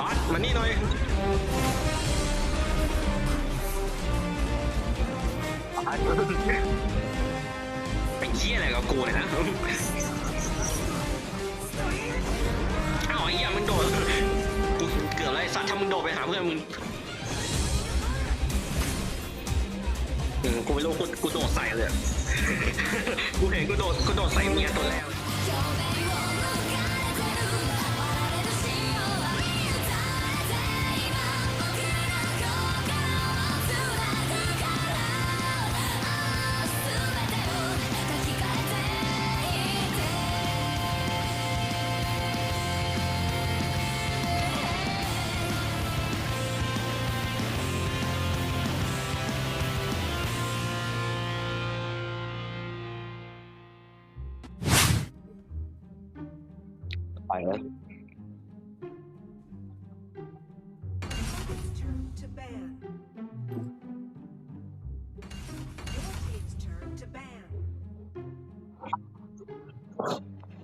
บาสมานี่หน่อยเป็นเชี่ยอะไรกับกูเนี่ยนะอ้าวไอ้เหี้ยมึงโดดกูเกือบแล้วไรสัตว์ถ้ามึงโดดไปหาเพื่อนมึงกูไม่รู้กูกูโดดใส่เลย กูเห็นกูโดดกูโดดใส่เมียตัวแรก ไปแล้ว It's turn to ban. Your team's turn to ban.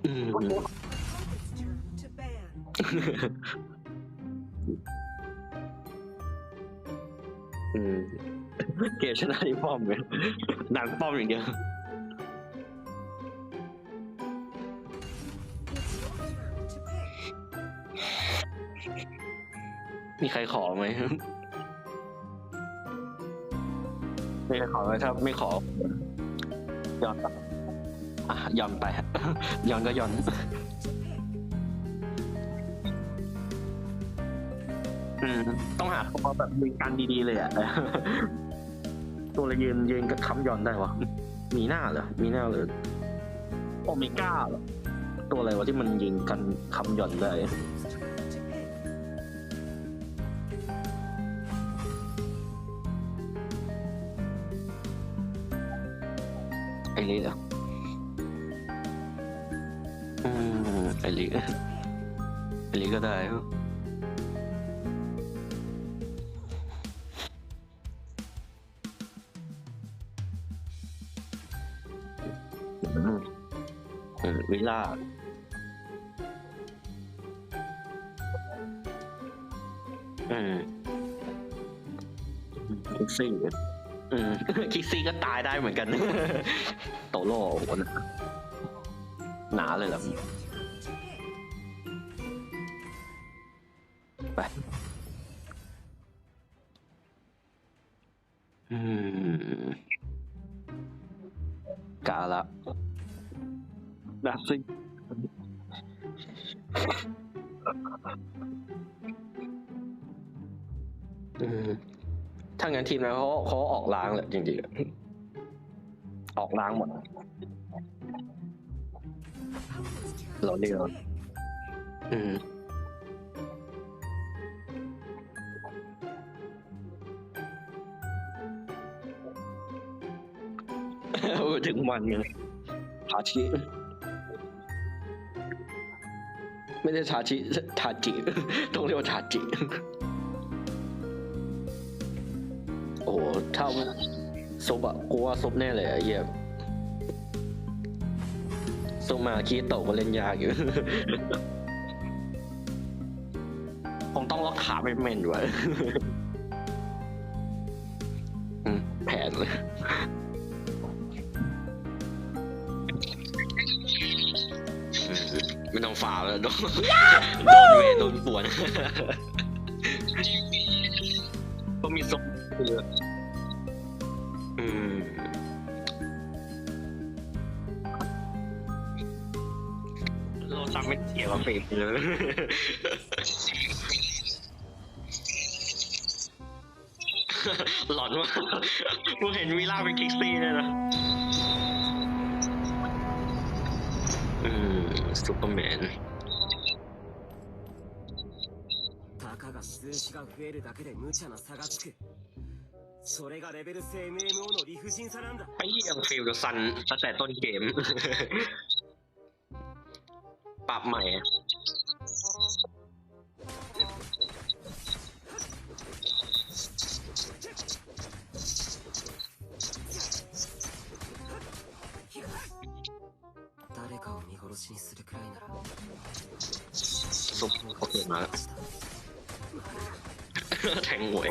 อืม Opponent's turn to ban. อืม เกมชนะที่ป้อมเลยหนังป้อมอย่างเดียว มีใครขอไหมไม่ขอไหมถ้าไม่ขอยอมไปอะยอมไปยอมก็ยอม To pick. อืมต้องหาตัวแบบมีการดีๆเลยอะตัวอะไรยืนยืนกับค้ำยอนได้วะมีหน้าเหรอมีหน้าเลยโอเมก้าเหรอตัวอะไรวะที่มันยิงกันค้ำยอนได้ ไอริเหรออืมไอริไอริก็ได้อืมเออวิลล่าอืมคิกซี่อืม คิกซี่ก็ตายได้เหมือนกัน โตโร่โอ้โหนาเลยหรอไปอืมกาละดับซิอื งั้นทีมนั้นเขาเขาออกล้างแหละจริงๆออกล้างหมด Opponent's turn Lo to digo. pick. อืมถึงมันเลยชาชิไม่ได้ชาชิชาจิ ต้องเรียกว่าชาจิ ถ้าซุปอะกูว่าซุปแน่เลยอะเยี่ยซุปมาคีโตะก็เล่นยากอยู่คงต้องล็อกขาไม่แม่นด้วยอืมแผนเลยไม่ต้องฝ่าแล้วโดนโดนเวโดนป่วนก็มีทรงคืออื ไม่เกี่ยวกับเฟรมเลย หลอนมากกูเห็นวีล่าเป็นคิกซี่เลยนะ อืมซูเปอร์แมน たかが数字が増えるだけで無茶な差がつくそれがレベル制 MMO の理不尽さなんだ ไอ้ยังฟิลกับซันตั้งแต่ต้นเกม ปรับใหม่ ซุปเขาเกิดมาแล้ว แทงหวย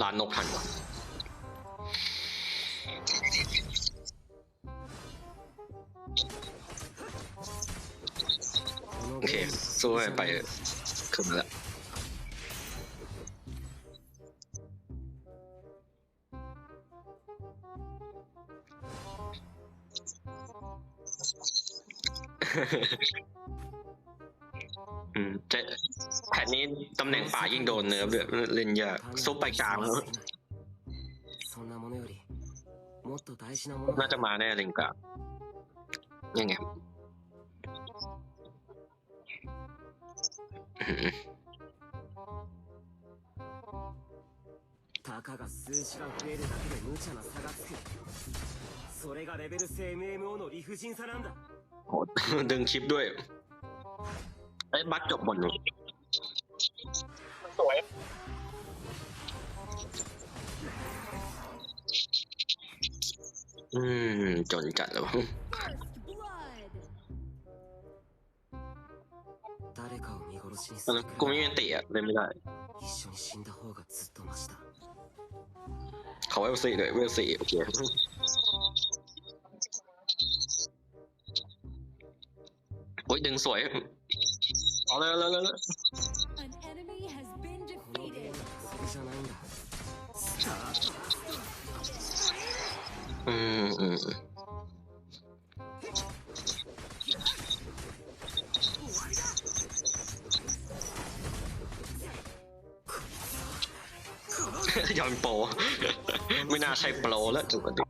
ลานนกทันวะโอเคสู้ไปขึ้นมาแล้ว อืมเจ๊แผนนี้ตำแหน่งป่ายิ่งโดนเนื้อเดือดเล่นยากซุปไปกลางแล้ว そんなものよりもっと大事なもの น่าจะมาแน่เลงกลางยังไงอื้อหือ たかが数字が増えるだけで無茶な差がつくそれがレベル制 MMO の理不尽さなんだ โห ดึงคลิปด้วยเอ้ยบัตรจบบนนี้สวย อืม จนจัดเลยวะ First blood. 誰かを見殺しに ต す อน る นั้น く กู ら ไม่ い มีอันติอะเล่นไม่ได้ 一緒に死んだ方がずっとマシだ เขาเวลสี่เลยเวลสี่โอเค อุ้ยดึงสวย เอาเลยเลยเลยอืมอืมยอมโป ไม่น่าใช่โปรแล้วจุกกระดิ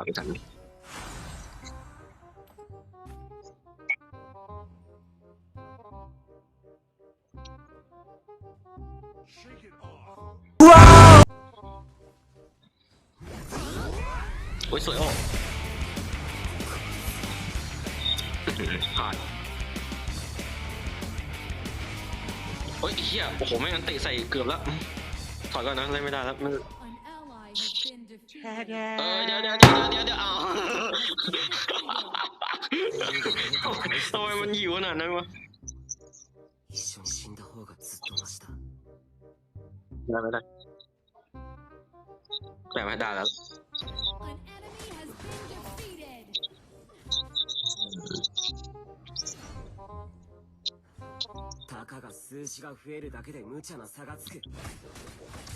มเราขาไปทันโอ้ยสวยออกผ่านโอ้ยไอ้เฮียโอ้โห ไม่งั้นเตะใส่เกือบแล้ว ถอยก่อนนะเล่นไม่ได้แล้ว เออเดี๋ยวเดี๋ยวเดี๋ยวเดี๋ยวเดี๋ยวอ้าวทำไมมันหิวขนาดนั้นวะ 一緒に死んだ方がずっとマシだ ได้ไม่ได้แต่ไม่ได้แล้ว An enemy has been defeated. たかが数字が増えるだけで無茶な差がつく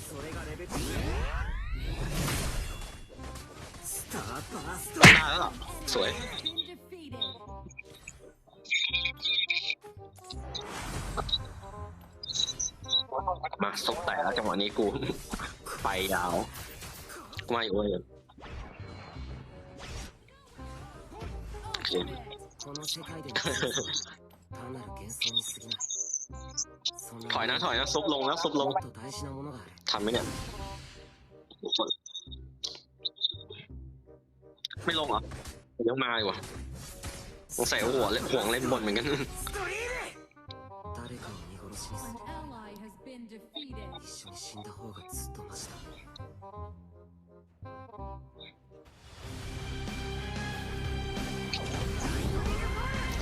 それがレベル スターバースト ได้แล้วล่ะ สวย Has been defeated. มาซบแต่แล้วจังหวะนี้กู ไปยาวไม่เว้ยโอเค この世界での真実は単なる幻想に過ぎないそんな ถอยนะถอยนะซุบลงแล้วซุบลง もっと大事なものがある ทันไหมเนี่ย ไม่ลงเหรอยังมาอยู่วะสงสัยหัวเล่นห่วงเล่นบนเหมือนกัน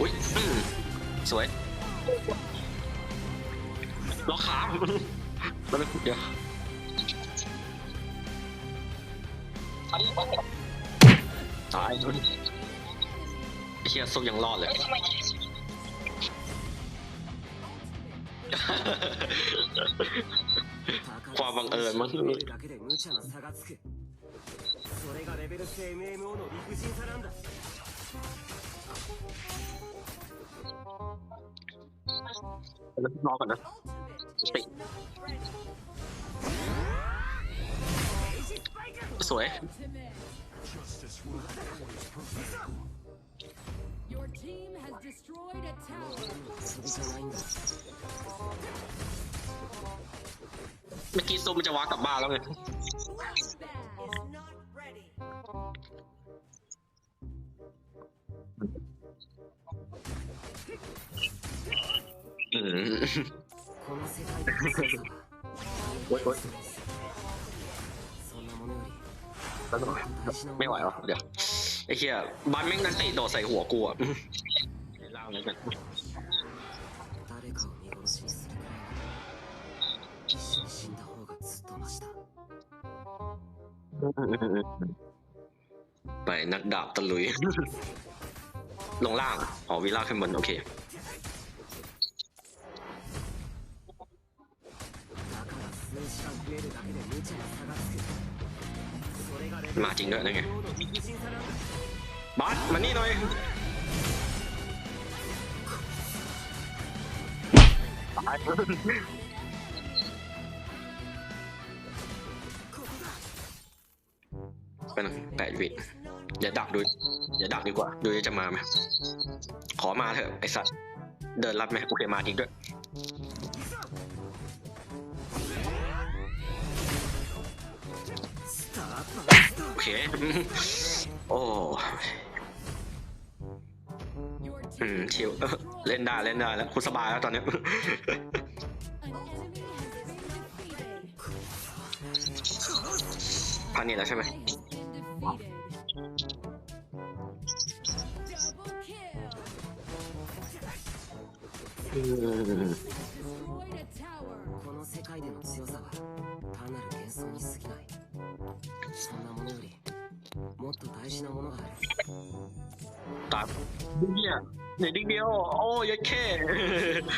อุ้ยสวยล็อกขาแล้วไม่พูเดียปี๋ ตายไอ้เฮียซุปยังรอดเลย ความบังเอิญมั้ง 増えるだけで無茶な差がつくそれがレベル制 MMO の理不尽さなんだ รอก่อนนะ Ultimate is not ready. สวย Ultimate. Your team has destroyed a tower. 遊びじゃないんだ เมื่อกี้ซุปมันจะวากกลับบ้านแล้วไง Bloodbath. is not ready. อืม ม この世界での強さは โ ก็ไม่ไหวหรอเดี๋ยวไอ้เหี้ยบันแม่งนันเตะโดดใส่หัวกูอะล่างนั้นกันไปนักดาบตะลุย ลงล่างอ๋อวิล่าขึ้นบนโอเค มาจริงด้วยนะไงบอสมานี่หน่อยตายเป็นแปดวิอย่าดักดู อย่าดักดีกว่า ดูจะมาไหมขอมาเถอะไอสัตว์ เดินรับไหมโอเคมาจริงด้วย ค โอ้อืมชิวเล่นได้เล่นได้แล้วคุณสบายแล้วตอนนี้พันนี่แล้วใช่ไหมอม 大事なものがある ตัดเนี่ยในดิ้งเดียว โอ้ยแค่ Has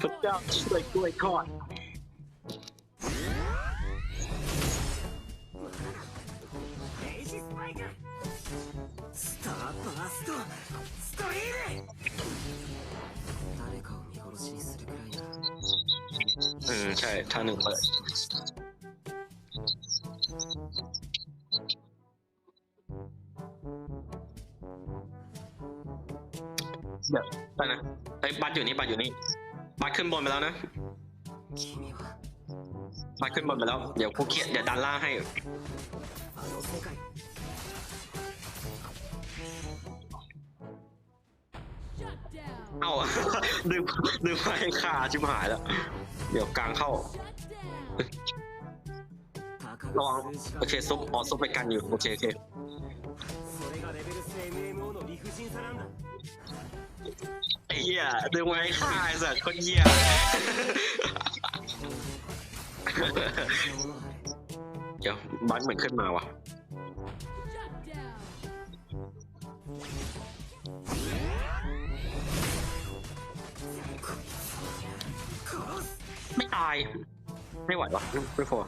พระ destroyed เจ้าช่วยกล้วยทอด エイジスパイクスターバーストストリーム誰かを見殺しにするくらいなら อืม ใช่ท่าหนึ่งเปิ เดี๋ยวไปนะไอ้ยบัตรอยู่นี่บัตรอยู่นี่บัตรขึ้นบนไปแล้วนะ 君は บัตรขึ้นบนไปแล้ว เดี๋ยวกูเขียนเดี๋ยวดันล่างให้ あの世界 Shut down. เอ้า ดึงดึงไปขาชิบหายแล้ว เดี๋ยวกลางเข้า Shut down. たか ระวัง が数字が โอเคซุปอ๋อซุปไปกันอยู่ โอเคโอเค เหี้ยดึงไว้ค่าไสัตว์คนเหี้ยเดี๋ยวบัสเหมือนขึ้นมาว่ะ ไม่ตาย ไม่ไหววะไม่พอ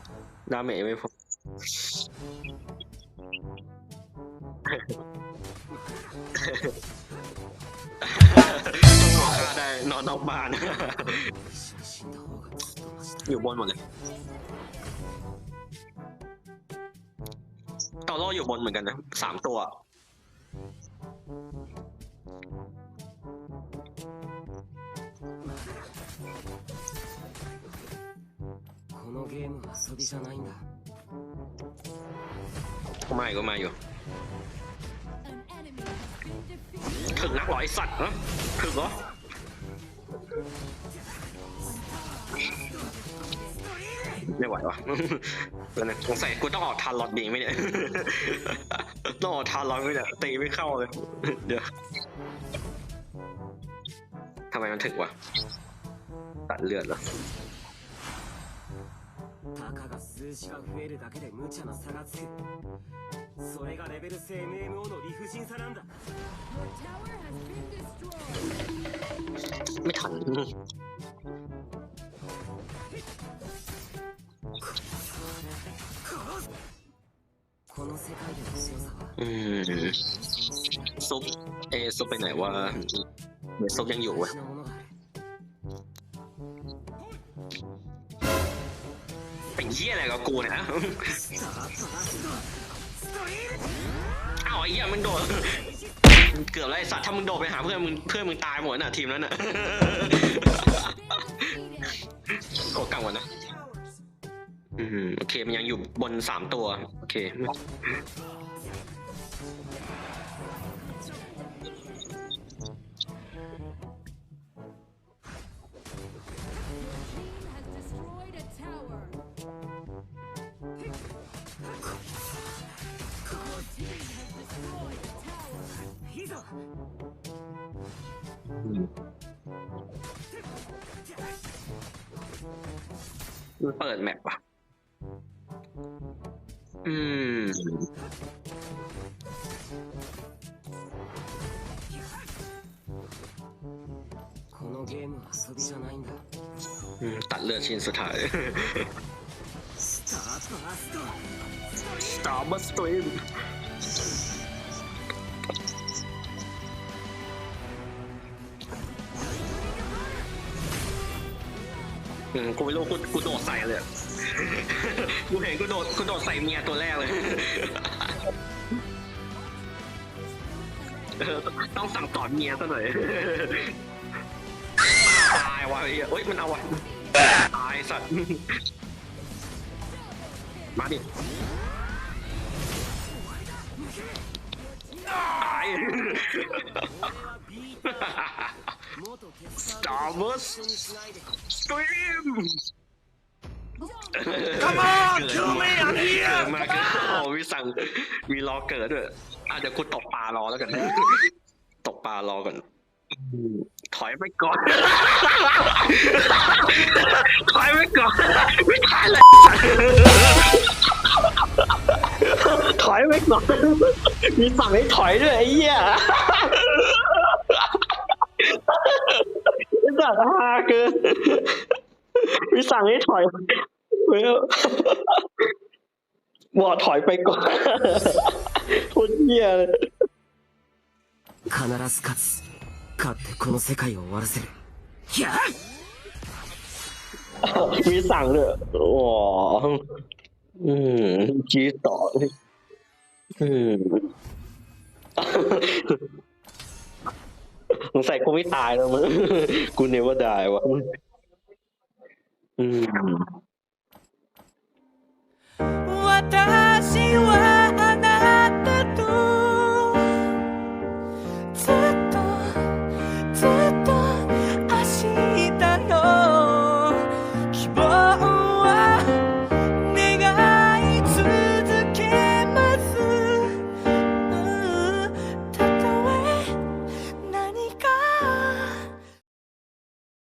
ดาเมจไม่พอ ต้องบอกฆ่าได้นอนนอกบ้าน 一緒に死んだ方がずっとマシだ อยู่บนหมดเลยตอโร่อยู่บนเหมือนกันนะสามตัว このゲームは遊びじゃないんだ ไม่ก็ไม่อยู่ An enemy has been defeated. ถึงนักเหรอไอสัตว์เหรอถึงเหรอ ไม่ไหววะแล้วนะสงสัยกูต้องออกทานลอดดีไหมเนี่ย ต้องออกทานลอดไหมเนี่ยตีไม่เข้าเลย เดี๋ยวทำไมมันถึกวะตัดเลือดเหรอ たかが数字が増えるだけで無茶な差がつくそれがレベルス MMO の理不尽さなんだ Your tower has been destroyed. ไม่ทัน この世界での強さは อืม 幻想に過ぎない ซุป เอะซุปไปไหนวะเดี๋ยวซุปยังอยู่ 大 เว้ย เฮี้ยอะไรกับกูเนี่ยเอ้าไอ้เหี้ยมึงโดดเกือบไรสัตว์ถ้ามึงโดดไปหาเพื่อนมึงเพื่อนมึงตายหมดน่ะทีมนั้นน่ะโอ้กังวลนะอืมโอเคมันยังอยู่บนสามตัว โอเค มันเปิดแมปปะอืม ตัดเลือดชิ้นสุดท้าย สตาร์บัสตรี อืมกูไม่รู้กูกูโดดใส่เลย กูเห็นกูโดดกูโดดใส่เมียตัวแรกเลย เออต้องสั่งสอนเมียซะหน่อย ตายวะไอ้เหี้ยเฮ้ยมันเอาวะตายสัตว์ มาดิ Star Wars Stream Come on kill me I'm here มาก็โอ้มีสั่งมีรอเกิดด้วยอาจจะคุยกูตกปลารอแล้วกัน ตกปลารอก่อน ถอยไปก่อน ถอยไปก่อน ไม่ทันเลย ถอยไปก่อน มีสั่งให้ถอยด้วยไอ้เหี้ย ไอ้สัตว์ฮาเกิน มีสั่งให้ถอยเว้ยบอกถอยไปก่อน โคตรเหี้ยเลย 必ず勝つ勝ってこの世界を終わらせるいや มีสั่งด้วยโอ้ อืมชี้ต่ออืมสงสัยกูไม่ตายแล้วมั้งกูเนว่าได้วะอืม私